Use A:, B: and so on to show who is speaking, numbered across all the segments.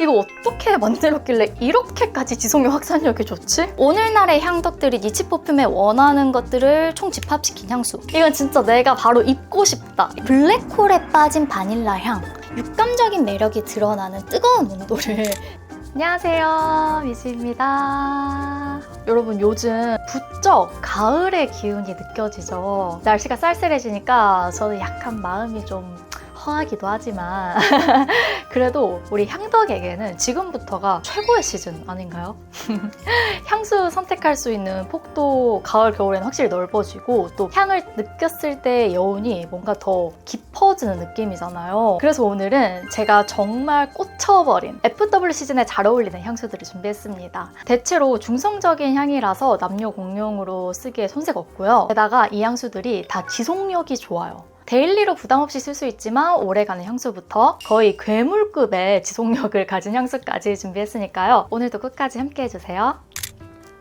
A: 이거 어떻게 만들었길래 이렇게까지 지속력 확산력이 좋지? 오늘날의 향덕들이 니치 퍼퓸에 원하는 것들을 총 집합시킨 향수. 이건 진짜 내가 바로 입고 싶다. 블랙홀에 빠진 바닐라 향. 육감적인 매력이 드러나는 뜨거운 온도를 안녕하세요 미지입니다 여러분 요즘 부쩍 가을의 기운이 느껴지죠 날씨가 쌀쌀해지니까 저는 약간 마음이 좀 허하기도 하지만 그래도 우리 향덕에게는 지금부터가 최고의 시즌 아닌가요? 향수 선택할 수 있는 폭도 가을 겨울에는 확실히 넓어지고 또 향을 느꼈을 때 여운이 뭔가 더 깊어지는 느낌이잖아요. 그래서 오늘은 제가 정말 꽂혀버린 FW 시즌에 잘 어울리는 향수들을 준비했습니다. 대체로 중성적인 향이라서 남녀 공용으로 쓰기에 손색 없고요. 게다가 이 향수들이 다 지속력이 좋아요. 데일리로 부담 없이 쓸 수 있지만 오래가는 향수부터 거의 괴물급의 지속력을 가진 향수까지 준비했으니까요. 오늘도 끝까지 함께 해주세요.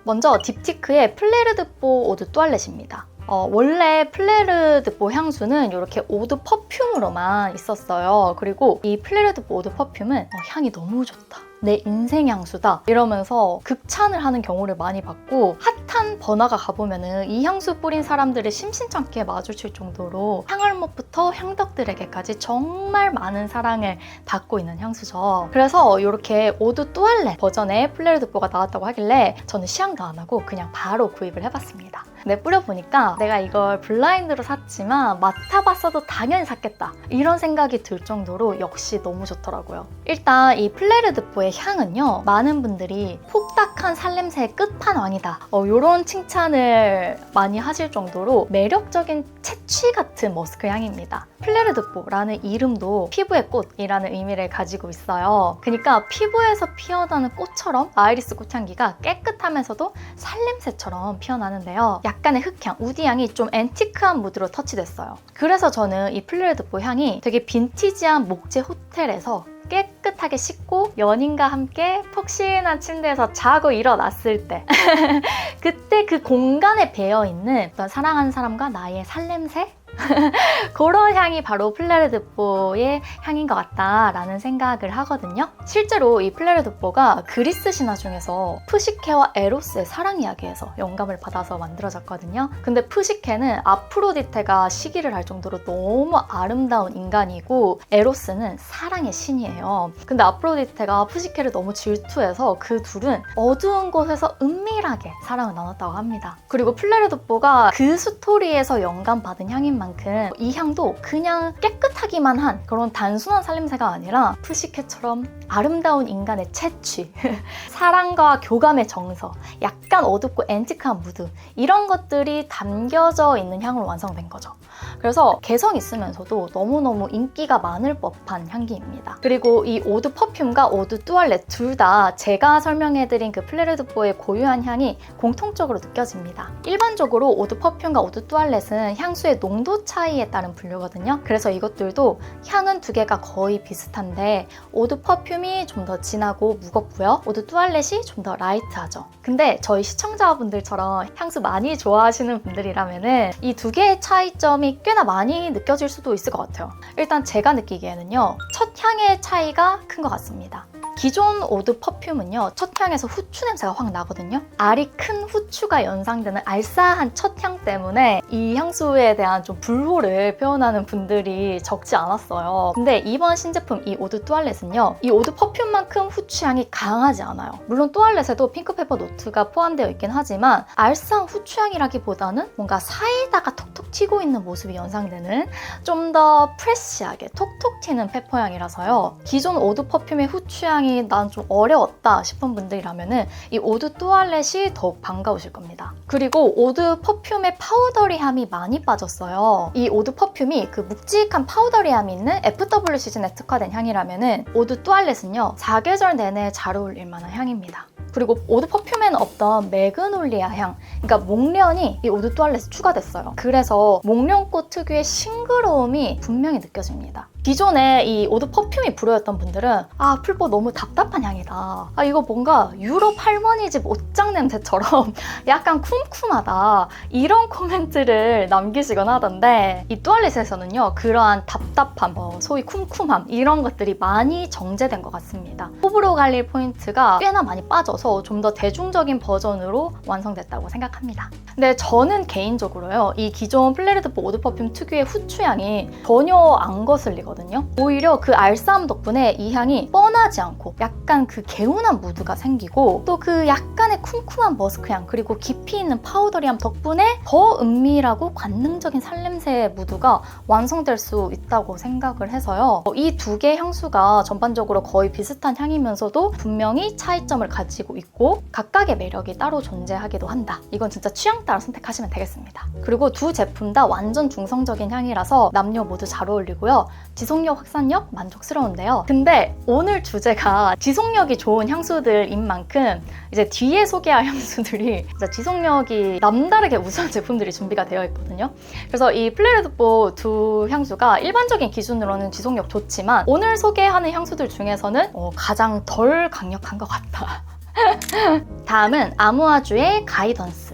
A: 먼저 딥티크의 플레르드보 오드 또알렛입니다. 어, 원래 플레르드보 향수는 이렇게 오드 퍼퓸으로만 있었어요. 그리고 이 플레르드보 오드 퍼퓸은 어, 향이 너무 좋다. 내 인생 향수다 이러면서 극찬을 하는 경우를 많이 봤고 핫한 번화가 가보면은 이 향수 뿌린 사람들을 심심찮게 마주칠 정도로 향알못부터 향덕들에게까지 정말 많은 사랑을 받고 있는 향수죠. 그래서 이렇게 오드 또알렛 버전의 플레르드보가 나왔다고 하길래 저는 시향도 안 하고 그냥 바로 구입을 해봤습니다. 근데 뿌려보니까 내가 이걸 블라인드로 샀지만 맡아봤어도 당연히 샀겠다 이런 생각이 들 정도로 역시 너무 좋더라고요. 일단 이 플레르드보의 향은요 많은 분들이 폭닥한 살냄새의 끝판왕이다 어, 이런 칭찬을 많이 하실 정도로 매력적인 채취 같은 머스크 향입니다. 플레르드보라는 이름도 피부의 꽃이라는 의미를 가지고 있어요. 그러니까 피부에서 피어나는 꽃처럼 아이리스 꽃향기가 깨끗하면서도 살냄새처럼 피어나는데요. 약간의 흙향, 우디향이 좀 앤티크한 무드로 터치됐어요. 그래서 저는 이 플레르드보 향이 되게 빈티지한 목재 호텔에서 깨끗하게 씻고 연인과 함께 폭신한 침대에서 자고 일어났을 때 그때 그 공간에 배어있는 어떤 사랑하는 사람과 나의 살냄새? 그런 향이 바로 플레르드보의 향인 것 같다라는 생각을 하거든요. 실제로 이 플레르드보가 그리스 신화 중에서 푸시케와 에로스의 사랑 이야기에서 영감을 받아서 만들어졌거든요. 근데 푸시케는 아프로디테가 시기를 할 정도로 너무 아름다운 인간이고 에로스는 사랑의 신이에요. 근데 아프로디테가 푸시케를 너무 질투해서 그 둘은 어두운 곳에서 은밀하게 사랑을 나눴다고 합니다. 그리고 플레르드보가 그 스토리에서 영감 받은 향인 만큼 이 향도 그냥 깨끗하기만 한 그런 단순한 살냄새가 아니라 푸시케처럼 아름다운 인간의 채취, 사랑과 교감의 정서, 약간 어둡고 앤티크한 무드 이런 것들이 담겨져 있는 향으로 완성된 거죠. 그래서 개성 있으면서도 너무너무 인기가 많을 법한 향기입니다. 그리고 이 오드 퍼퓸과 오드 뚜알렛 둘 다 제가 설명해드린 그 플레르드보의 고유한 향이 공통적으로 느껴집니다. 일반적으로 오드 퍼퓸과 오드 뚜알렛은 향수의 농도 차이에 따른 분류거든요. 그래서 이것들도 향은 두 개가 거의 비슷한데 오드 퍼퓸이 좀 더 진하고 무겁고요. 오드 뚜알렛이 좀 더 라이트하죠. 근데 저희 시청자분들처럼 향수 많이 좋아하시는 분들이라면은 이 두 개의 차이점이 꽤나 많이 느껴질 수도 있을 것 같아요. 일단 제가 느끼기에는요. 첫 향의 차이가 큰 것 같습니다. 기존 오드 퍼퓸은요 첫 향에서 후추 냄새가 확 나거든요. 알이 큰 후추가 연상되는 알싸한 첫 향 때문에 이 향수에 대한 좀 불호를 표현하는 분들이 적지 않았어요. 근데 이번 신제품 이 오드 뚜알렛은요 이 오드 퍼퓸만큼 후추 향이 강하지 않아요. 물론 뚜알렛에도 핑크페퍼 노트가 포함되어 있긴 하지만 알싸한 후추 향이라기보다는 뭔가 사이다가 톡톡 튀고 있는 모습이 연상되는 좀 더 프레쉬하게 톡톡 튀는 페퍼 향이라서요. 기존 오드 퍼퓸의 후추 향이 난 좀 어려웠다 싶은 분들이라면 이 오드 뚜알렛이 더욱 반가우실 겁니다. 그리고 오드 퍼퓸의 파우더리함이 많이 빠졌어요. 이 오드 퍼퓸이 그 묵직한 파우더리함이 있는 FW 시즌에 특화된 향이라면 오드 뚜알렛은요 사계절 내내 잘 어울릴 만한 향입니다. 그리고 오드 퍼퓸에는 없던 매그놀리아 향, 그러니까 목련이 이 오드 뚜알렛에 추가됐어요. 그래서 목련꽃 특유의 싱그러움이 분명히 느껴집니다. 기존에 이 오드 퍼퓸이 불효였던 분들은 아 풀보 너무 답답한 향이다. 아 이거 뭔가 유럽 할머니 집 옷장 냄새처럼 약간 쿰쿰하다. 이런 코멘트를 남기시곤 하던데 이 뚜알릿에서는요 그러한 답답함, 어, 소위 쿰쿰함 이런 것들이 많이 정제된 것 같습니다. 호불호 갈릴 포인트가 꽤나 많이 빠져서 좀 더 대중적인 버전으로 완성됐다고 생각합니다. 근데 저는 개인적으로요 이 기존 플레르드포 오드 퍼퓸 특유의 후추 향이 전혀 안 거슬리 거든요. 오히려 그 알싸움 덕분에 이 향이 뻔하지 않고 약간 그 개운한 무드가 생기고 또 그 약간의 쿰쿰한 머스크 향 그리고 깊이 있는 파우더리함 덕분에 더 은밀하고 관능적인 살냄새의 무드가 완성될 수 있다고 생각을 해서요. 이 두개 향수가 전반적으로 거의 비슷한 향이면서도 분명히 차이점을 가지고 있고 각각의 매력이 따로 존재하기도 한다. 이건 진짜 취향 따라 선택하시면 되겠습니다. 그리고 두 제품 다 완전 중성적인 향이라서 남녀 모두 잘 어울리고요. 지속력, 확산력 만족스러운데요. 근데 오늘 주제가 지속력이 좋은 향수들인 만큼 이제 뒤에 소개할 향수들이 진짜 지속력이 남다르게 우수한 제품들이 준비가 되어 있거든요. 그래서 이 플레르드보 두 향수가 일반적인 기준으로는 지속력 좋지만 오늘 소개하는 향수들 중에서는 어, 가장 덜 강력한 것 같다. 다음은 아무아주의 가이던스.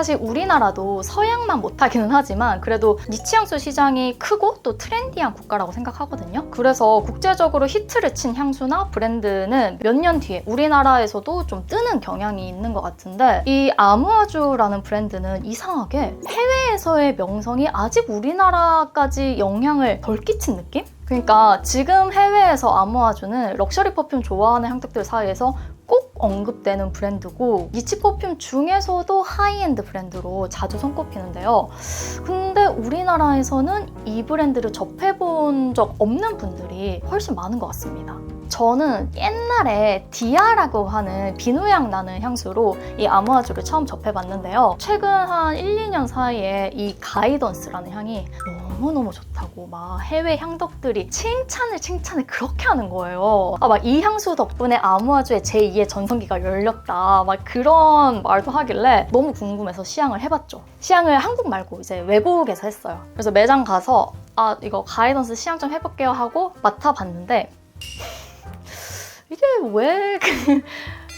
A: 사실 우리나라도 서양만 못하기는 하지만 그래도 니치 향수 시장이 크고 또 트렌디한 국가라고 생각하거든요. 그래서 국제적으로 히트를 친 향수나 브랜드는 몇 년 뒤에 우리나라에서도 좀 뜨는 경향이 있는 것 같은데 이 아무아주라는 브랜드는 이상하게 해외에서의 명성이 아직 우리나라까지 영향을 덜 끼친 느낌? 그러니까 지금 해외에서 아무아주는 럭셔리 퍼퓸 좋아하는 향객들 사이에서 꼭 언급되는 브랜드고 니치 퍼퓸 중에서도 하이엔드 브랜드로 자주 손꼽히는데요. 근데 우리나라에서는 이 브랜드를 접해본 적 없는 분들이 훨씬 많은 것 같습니다. 저는 옛날에 디아라고 하는 비누향 나는 향수로 이 아무아주를 처음 접해봤는데요. 최근 한 1, 2년 사이에 이 가이던스라는 향이 너무 너무 좋다고 막 해외 향덕들이 칭찬을 칭찬을 그렇게 하는 거예요. 아, 막 이 향수 덕분에 아무아주의 제2의 전성기가 열렸다. 막 그런 말도 하길래 너무 궁금해서 시향을 해봤죠. 시향을 한국 말고 이제 외국에서 했어요. 그래서 매장 가서 아, 이거 가이던스 시향 좀 해볼게요 하고 맡아봤는데 이게 왜 그-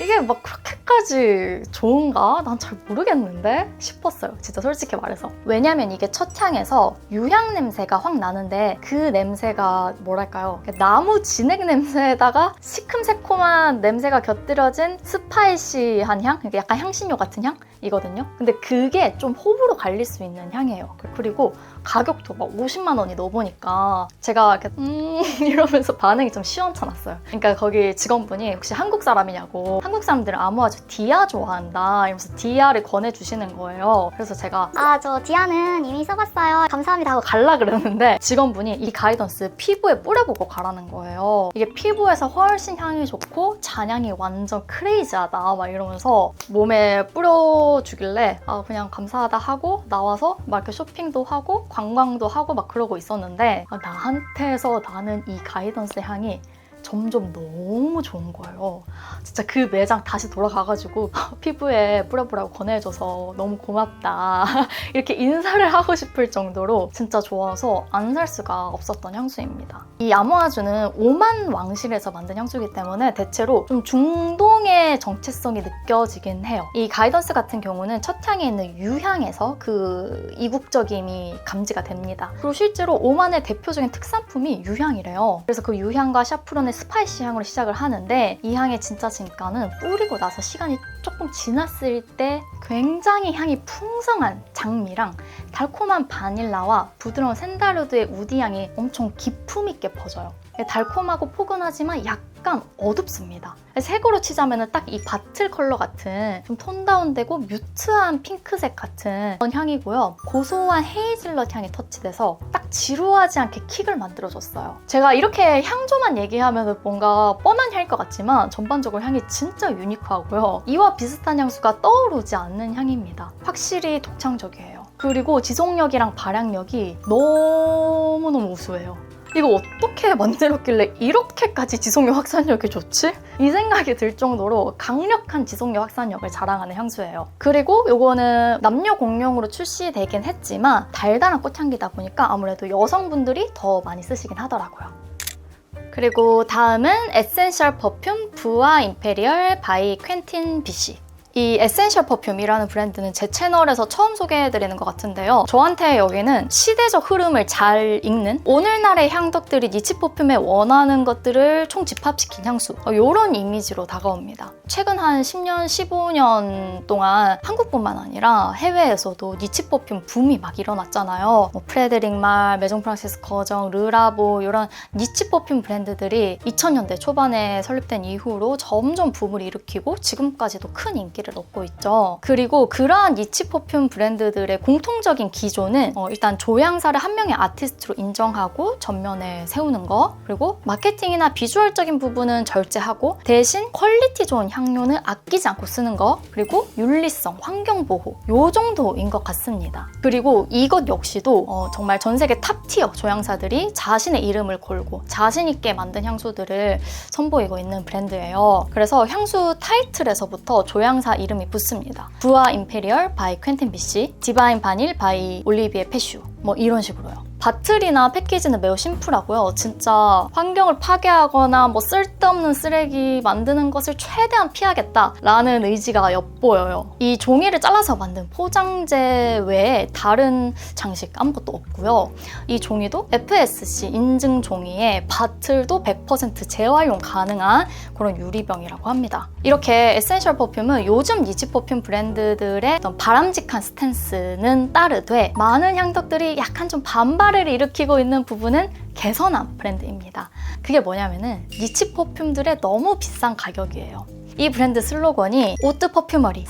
A: 이게 막 그렇게까지 좋은가? 난 잘 모르겠는데 싶었어요. 진짜 솔직히 말해서. 왜냐면 이게 첫 향에서 유향 냄새가 확 나는데 그 냄새가 뭐랄까요? 나무 진액 냄새에다가 시큼새콤한 냄새가 곁들여진 스파이시한 향? 약간 향신료 같은 향 이거든요. 근데 그게 좀 호불호 갈릴 수 있는 향이에요. 그리고 가격도 막 50만 원이 넘으니까 제가 이렇게 음 이러면서 반응이 좀 시원찮았어요. 그러니까 거기 직원분이 혹시 한국 사람이냐고 한국 사람들은 아무 아주 디아 좋아한다 이러면서 디아를 권해주시는 거예요. 그래서 제가
B: 아, 저 디아는 이미 써봤어요. 감사합니다 하고
A: 갈라 그러는데 직원분이 이 가이던스 피부에 뿌려보고 가라는 거예요. 이게 피부에서 훨씬 향이 좋고 잔향이 완전 크레이지하다 막 이러면서 몸에 뿌려 주길래 아 그냥 감사하다 하고 나와서 막 이렇게 쇼핑도 하고 관광도 하고 막 그러고 있었는데 아, 나한테서 나는 이 가이던스 향이 점점 너무 좋은 거예요. 진짜 그 매장 다시 돌아가가지고 피부에 뿌려보라고 권해줘서 너무 고맙다. 이렇게 인사를 하고 싶을 정도로 진짜 좋아서 안 살 수가 없었던 향수입니다. 이 아모아주는 오만 왕실에서 만든 향수이기 때문에 대체로 좀 중동의 정체성이 느껴지긴 해요. 이 가이던스 같은 경우는 첫 향에 있는 유향에서 그 이국적임이 감지가 됩니다. 그리고 실제로 오만의 대표적인 특산품이 유향이래요. 그래서 그 유향과 샤프론의 스파이시 향으로 시작을 하는데 이 향의 진짜 진가는 뿌리고 나서 시간이 조금 지났을 때 굉장히 향이 풍성한 장미랑 달콤한 바닐라와 부드러운 샌달우드의 우디 향이 엄청 기품 있게 퍼져요. 달콤하고 포근하지만 약간 어둡습니다. 색으로 치자면 딱 이 바틀 컬러 같은 좀 톤 다운되고 뮤트한 핑크색 같은 그런 향이고요. 고소한 헤이즐넛 향이 터치돼서 딱 지루하지 않게 킥을 만들어줬어요. 제가 이렇게 향조만 얘기하면 뭔가 뻔한 향일 것 같지만 전반적으로 향이 진짜 유니크하고요. 이와 비슷한 향수가 떠오르지 않는 향입니다. 확실히 독창적이에요. 그리고 지속력이랑 발향력이 너무너무 우수해요. 이거 어떻게 만들었길래 이렇게까지 지속력 확산력이 좋지? 이 생각이 들 정도로 강력한 지속력 확산력을 자랑하는 향수예요. 그리고 이거는 남녀 공용으로 출시되긴 했지만 달달한 꽃향기다 보니까 아무래도 여성분들이 더 많이 쓰시긴 하더라고요. 그리고 다음은 에센셜 퍼퓸 부아 임페리얼 바이 퀸틴 비시. 이 에센셜 퍼퓸이라는 브랜드는 제 채널에서 처음 소개해드리는 것 같은데요. 저한테 여기는 시대적 흐름을 잘 읽는 오늘날의 향덕들이 니치 퍼퓸에 원하는 것들을 총 집합시킨 향수 이런 이미지로 다가옵니다. 최근 한 10년, 15년 동안 한국뿐만 아니라 해외에서도 니치 퍼퓸 붐이 막 일어났잖아요. 뭐 프레데릭 말, 메종 프랑시스 거정, 르라보 이런 니치 퍼퓸 브랜드들이 2000년대 초반에 설립된 이후로 점점 붐을 일으키고 지금까지도 큰 인기 를 얻고 있죠. 그리고 그러한 니치 퍼퓸 브랜드들의 공통적인 기조는 어, 일단 조향사를 한 명의 아티스트로 인정하고 전면에 세우는 거 그리고 마케팅이나 비주얼적인 부분은 절제하고 대신 퀄리티 좋은 향료는 아끼지 않고 쓰는 거 그리고 윤리성, 환경보호 요 정도인 것 같습니다. 그리고 이것 역시도 어, 정말 전 세계 탑티어 조향사들이 자신의 이름을 걸고 자신 있게 만든 향수들을 선보이고 있는 브랜드예요. 그래서 향수 타이틀에서부터 조향사 이름이 붙습니다. 부아 임페리얼 바이 퀸틴 비시, 디바인 바닐 바이 올리비에 페슈 뭐 이런 식으로요. 바틀이나 패키지는 매우 심플하고요. 진짜 환경을 파괴하거나 뭐 쓸데없는 쓰레기 만드는 것을 최대한 피하겠다라는 의지가 엿보여요. 이 종이를 잘라서 만든 포장재 외에 다른 장식 아무것도 없고요. 이 종이도 FSC 인증 종이에 바틀도 100% 재활용 가능한 그런 유리병이라고 합니다. 이렇게 에센셜 퍼퓸은 요즘 니치 퍼퓸 브랜드들의 바람직한 스탠스는 따르되 많은 향덕들이 약간 좀 반발 을 일으키고 있는 부분은 개선한 브랜드입니다. 그게 뭐냐면은 니치 퍼퓸들의 너무 비싼 가격이에요. 이 브랜드 슬로건이 오트 퍼퓸머리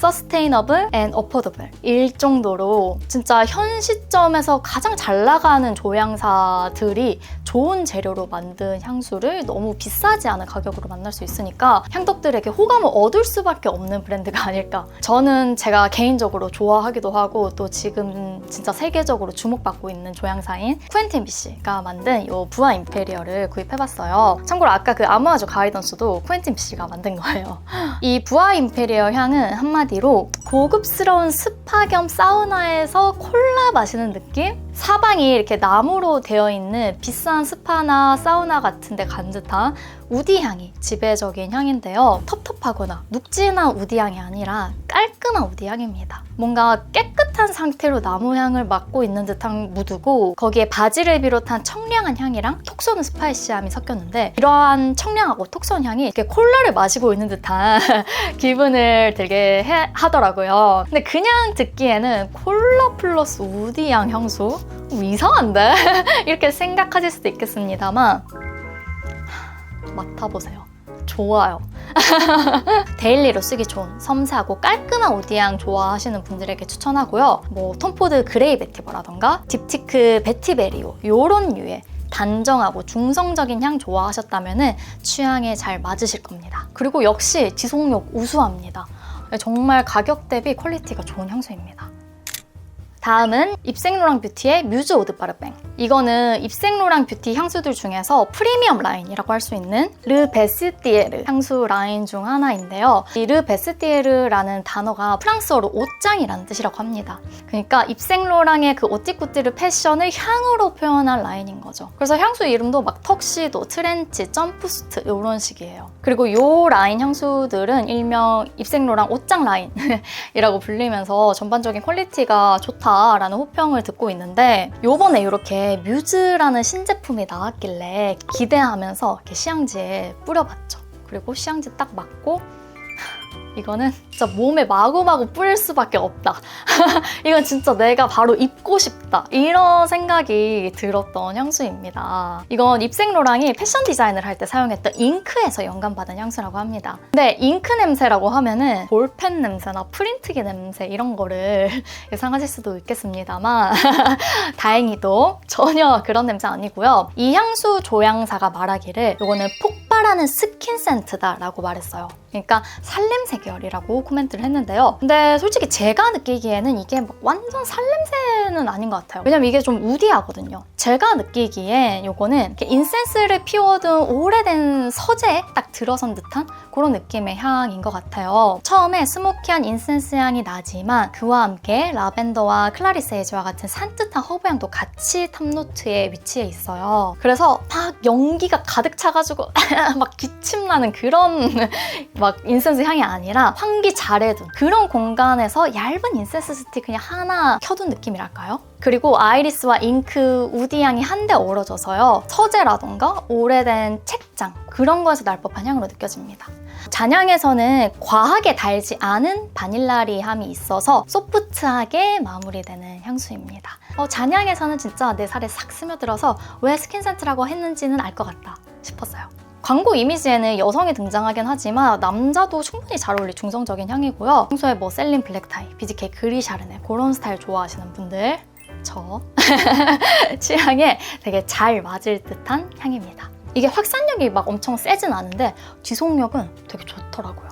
A: 앤 어포더블 일 정도로 진짜 현 시점에서 가장 잘 나가는 조향사들이 좋은 재료로 만든 향수를 너무 비싸지 않은 가격으로 만날 수 있으니까 향덕들에게 호감을 얻을 수밖에 없는 브랜드가 아닐까. 저는 제가 개인적으로 좋아하기도 하고 또 지금 진짜 세계적으로 주목받고 있는 조향사인 쿠엔틴 비씨가 만든 이 부아 임페리얼을 구입해봤어요. 참고로 아까 그 아무아주 가이던스도 쿠엔틴 비씨가 만든 거예요 이 부아 임페리얼 향은 한마디로 고급스러운 스파 겸 사우나에서 콜라 마시는 느낌? 사방이 이렇게 나무로 되어 있는 비싼 스파나 사우나 같은 데 간 듯한 우디 향이 지배적인 향인데요. 텁텁하거나 눅진한 우디 향이 아니라 깔끔한 우디 향입니다. 뭔가 깨끗한 상태로 나무 향을 맡고 있는 듯한 무드고 거기에 바지를 비롯한 청량한 향이랑 톡 쏘는 스파이시함이 섞였는데 이러한 청량하고 톡 쏘는 향이 이렇게 콜라를 마시고 있는 듯한 기분을 들게 해- 하더라고요. 근데 그냥 듣기에는 콜라 플러스 우디향 향수? 음, 이상한데? 이렇게 생각하실 수도 있겠습니다만 맡아보세요. 좋아요. 데일리로 쓰기 좋은 섬세하고 깔끔한 우디향 좋아하시는 분들에게 추천하고요. 뭐 톰포드 그레이 베티버라던가 딥티크 베티베리오 요런 류의 단정하고 중성적인 향 좋아하셨다면 취향에 잘 맞으실 겁니다. 그리고 역시 지속력 우수합니다. 정말 가격 대비 퀄리티가 좋은 향수입니다. 다음은 입생로랑 뷰티의 뮤즈 오드 바르뱅. 이거는 입생로랑 뷰티 향수들 중에서 프리미엄 라인이라고 할 수 있는 르 베스티에르 향수 라인 중 하나인데요. 이 르 베스티에르라는 단어가 프랑스어로 옷장이라는 뜻이라고 합니다. 그러니까 입생로랑의 그 오띠꾸띠르 패션을 향으로 표현한 라인인 거죠. 그래서 향수 이름도 막 턱시도, 트렌치, 점프스트 이런 식이에요. 그리고 이 라인 향수들은 일명 입생로랑 옷장 라인이라고 불리면서 전반적인 퀄리티가 좋다 라는 호평을 듣고 있는데 요번에 이렇게 뮤즈라는 신제품이 나왔길래 기대하면서 이렇게 시향지에 뿌려봤죠. 그리고 시향지 딱 맞고 이거는 진짜 몸에 마구마구 뿌릴 수밖에 없다. 이건 진짜 내가 바로 입고 싶다. 이런 생각이 들었던 향수입니다. 이건 입생로랑이 패션 디자인을 할 때 사용했던 잉크에서 영감받은 향수라고 합니다. 근데 잉크 냄새라고 하면은 볼펜 냄새나 프린트기 냄새 이런 거를 예상하실 수도 있겠습니다만 다행히도 전혀 그런 냄새 아니고요. 이 향수 조향사가 말하기를 이거는 폭발하는 스킨 센트다라고 말했어요. 그러니까 살냄새가 계열이라고 코멘트를 했는데요. 근데 솔직히 제가 느끼기에는 이게 막 완전 살냄새는 아닌 것 같아요. 왜냐면 이게 좀 우디하거든요. 제가 느끼기엔 요거는 이렇게 인센스를 피워둔 오래된 서재에 딱 들어선 듯한 그런 느낌의 향인 것 같아요. 처음에 스모키한 인센스 향이 나지만 그와 함께 라벤더와 클라리세이즈와 같은 산뜻한 허브 향도 같이 탑노트에 위치해 있어요. 그래서 막 연기가 가득 차가지고 막 기침 나는 그런 막 인센스 향이 아니라 환기 잘해둔 그런 공간에서 얇은 인센스 스틱 그냥 하나 켜둔 느낌이랄까요? 그리고 아이리스와 잉크 우디 향이 한데 어우러져서요. 서재라던가 오래된 책장 그런 거에서 날 법한 향으로 느껴집니다. 잔향에서는 과하게 달지 않은 바닐라리함이 있어서 소프트하게 마무리되는 향수입니다. 어, 잔향에서는 진짜 내 살에 싹 스며들어서 왜 스킨센트라고 했는지는 알 것 같다 싶었어요. 광고 이미지에는 여성이 등장하긴 하지만 남자도 충분히 잘 어울릴 중성적인 향이고요. 평소에 뭐 셀린 블랙타이, BGK 그리샤르네 그런 스타일 좋아하시는 분들 저 취향에 되게 잘 맞을 듯한 향입니다. 이게 확산력이 막 엄청 세진 않은데 지속력은 되게 좋더라고요.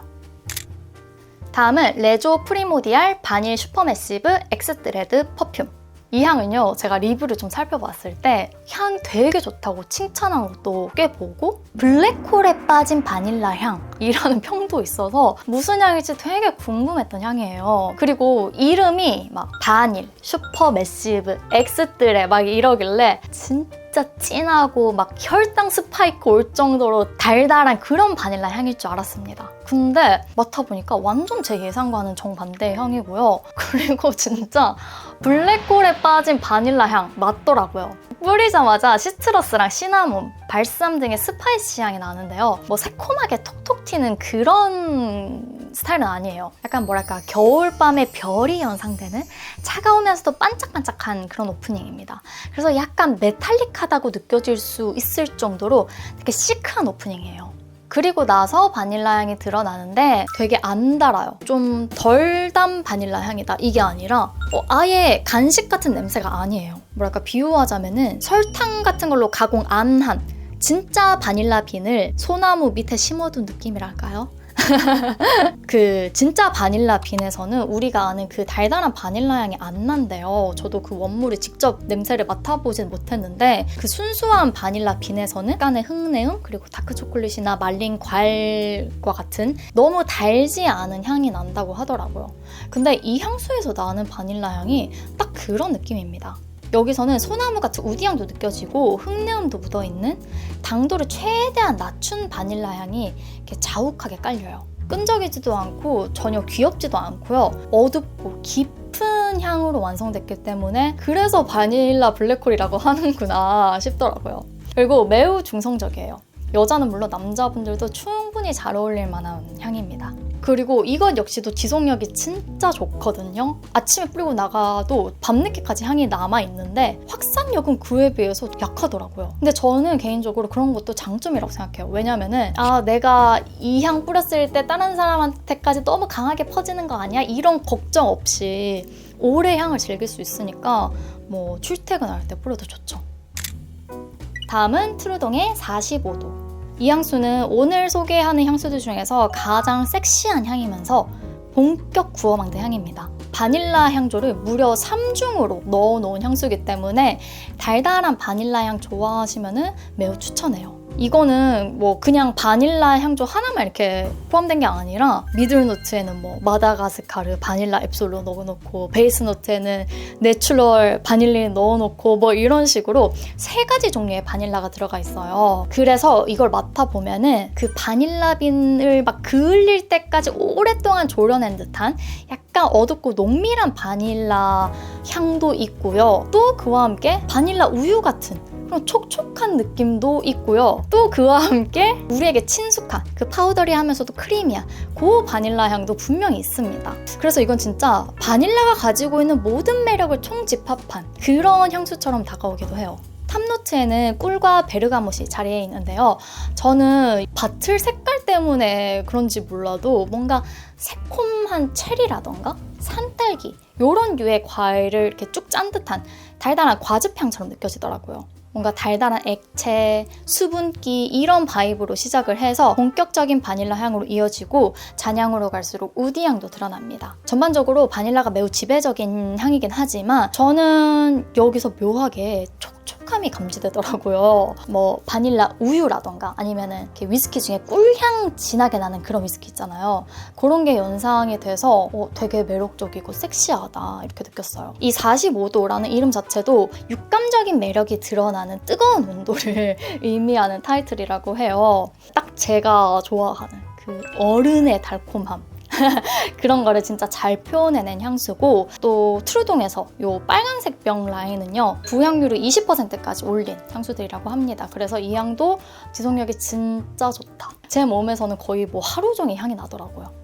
A: 다음은 레조 프리모디알 바닐 슈퍼매시브 엑스트레드 퍼퓸. 이 향은요, 제가 리뷰를 좀 살펴봤을 때 향 되게 좋다고 칭찬한 것도 꽤 보고 블랙홀에 빠진 바닐라 향 이라는 평도 있어서 무슨 향일지 되게 궁금했던 향이에요. 그리고 이름이 막 바닐, 슈퍼 매시브, 엑스트레 막 이러길래 진짜 진하고 막 혈당 스파이크 올 정도로 달달한 그런 바닐라 향일 줄 알았습니다. 근데 맡아보니까 완전 제 예상과는 정반대의 향이고요. 그리고 진짜 블랙홀에 빠진 바닐라 향 맞더라고요. 뿌리자마자 시트러스랑 시나몬, 발삼 등의 스파이시 향이 나는데요. 뭐 새콤하게 톡톡 튀는 그런 스타일은 아니에요. 약간 뭐랄까 겨울밤에 별이 연상되는 차가우면서도 반짝반짝한 그런 오프닝입니다. 그래서 약간 메탈릭하다고 느껴질 수 있을 정도로 되게 시크한 오프닝이에요. 그리고 나서 바닐라 향이 드러나는데 되게 안 달아요. 좀 덜 단 바닐라 향이다. 이게 아니라 어, 아예 간식 같은 냄새가 아니에요. 뭐랄까 비유하자면은 설탕 같은 걸로 가공 안 한 진짜 바닐라 빈을 소나무 밑에 심어둔 느낌이랄까요? 그 진짜 바닐라 빈에서는 우리가 아는 그 달달한 바닐라 향이 안 난대요. 저도 그 원물을 직접 냄새를 맡아보진 못했는데 그 순수한 바닐라 빈에서는 약간의 흙내음 그리고 다크 초콜릿이나 말린 과일과 같은 너무 달지 않은 향이 난다고 하더라고요. 근데 이 향수에서 나는 바닐라 향이 딱 그런 느낌입니다. 여기서는 소나무 같은 우디향도 느껴지고 흙내음도 묻어있는 당도를 최대한 낮춘 바닐라 향이 이렇게 자욱하게 깔려요. 끈적이지도 않고 전혀 귀엽지도 않고요. 어둡고 깊은 향으로 완성됐기 때문에 그래서 바닐라 블랙홀이라고 하는구나 싶더라고요. 그리고 매우 중성적이에요. 여자는 물론 남자분들도 충분히 잘 어울릴 만한 향입니다. 그리고 이것 역시도 지속력이 진짜 좋거든요. 아침에 뿌리고 나가도 밤늦게까지 향이 남아있는데 확산력은 그에 비해서 약하더라고요. 근데 저는 개인적으로 그런 것도 장점이라고 생각해요. 왜냐면은 아 내가 이 향 뿌렸을 때 다른 사람한테까지 너무 강하게 퍼지는 거 아니야? 이런 걱정 없이 오래 향을 즐길 수 있으니까 뭐 출퇴근할 때 뿌려도 좋죠. 다음은 트루동의 45도. 이 향수는 오늘 소개하는 향수들 중에서 가장 섹시한 향이면서 본격 구워망대 향입니다. 바닐라 향조를 무려 3중으로 넣어 놓은 향수이기 때문에 달달한 바닐라 향 좋아하시면 매우 추천해요. 이거는 뭐 그냥 바닐라 향조 하나만 이렇게 포함된 게 아니라 미들노트에는 뭐 마다가스카르 바닐라 앱솔로 넣어놓고 베이스 노트에는 내추럴 바닐린 넣어놓고 뭐 이런 식으로 세 가지 종류의 바닐라가 들어가 있어요. 그래서 이걸 맡아보면은 그 바닐라 빈을 막 그을릴 때까지 오랫동안 졸여낸 듯한 약간 어둡고 농밀한 바닐라 향도 있고요. 또 그와 함께 바닐라 우유 같은 그런 촉촉한 느낌도 있고요. 또 그와 함께 우리에게 친숙한 그 파우더리하면서도 크리미한 그 바닐라 향도 분명히 있습니다. 그래서 이건 진짜 바닐라가 가지고 있는 모든 매력을 총집합한 그런 향수처럼 다가오기도 해요. 탑노트에는 꿀과 베르가못이 자리해 있는데요. 저는 바틀 색깔 때문에 그런지 몰라도 뭔가 새콤한 체리라던가 산딸기 이런 류의 과일을 이렇게 쭉 짠 듯한 달달한 과즙향처럼 느껴지더라고요. 뭔가 달달한 액체, 수분기 이런 바이브로 시작을 해서 본격적인 바닐라 향으로 이어지고 잔향으로 갈수록 우디 향도 드러납니다. 전반적으로 바닐라가 매우 지배적인 향이긴 하지만 저는 여기서 묘하게 촉촉 함이 감지되더라고요. 뭐 바닐라 우유라던가 아니면은 위스키 중에 꿀향 진하게 나는 그런 위스키 있잖아요. 그런 게 연상이 돼서 어, 되게 매력적이고 섹시하다 이렇게 느꼈어요. 이 45도라는 이름 자체도 육감적인 매력이 드러나는 뜨거운 온도를 의미하는 타이틀이라고 해요. 딱 제가 좋아하는 그 어른의 달콤함. 그런 거를 진짜 잘 표현해낸 향수고 또 트루동에서 요 빨간색 병 라인은요 부향률을 20%까지 올린 향수들이라고 합니다. 그래서 이 향도 지속력이 진짜 좋다. 제 몸에서는 거의 뭐 하루 종일 향이 나더라고요.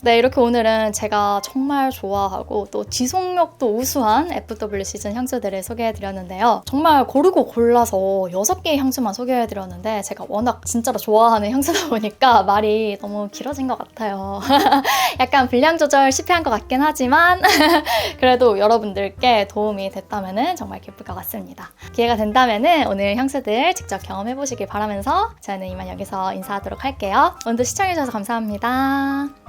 A: 네, 이렇게 오늘은 제가 정말 좋아하고 또 지속력도 우수한 FW 시즌 향수들을 소개해드렸는데요. 정말 고르고 골라서 6개의 향수만 소개해드렸는데 제가 워낙 진짜로 좋아하는 향수다 보니까 말이 너무 길어진 것 같아요. 약간 분량 조절 실패한 것 같긴 하지만 그래도 여러분들께 도움이 됐다면 정말 기쁠 것 같습니다. 기회가 된다면 오늘 향수들 직접 경험해보시길 바라면서 저는 이만 여기서 인사하도록 할게요. 오늘도 시청해주셔서 감사합니다.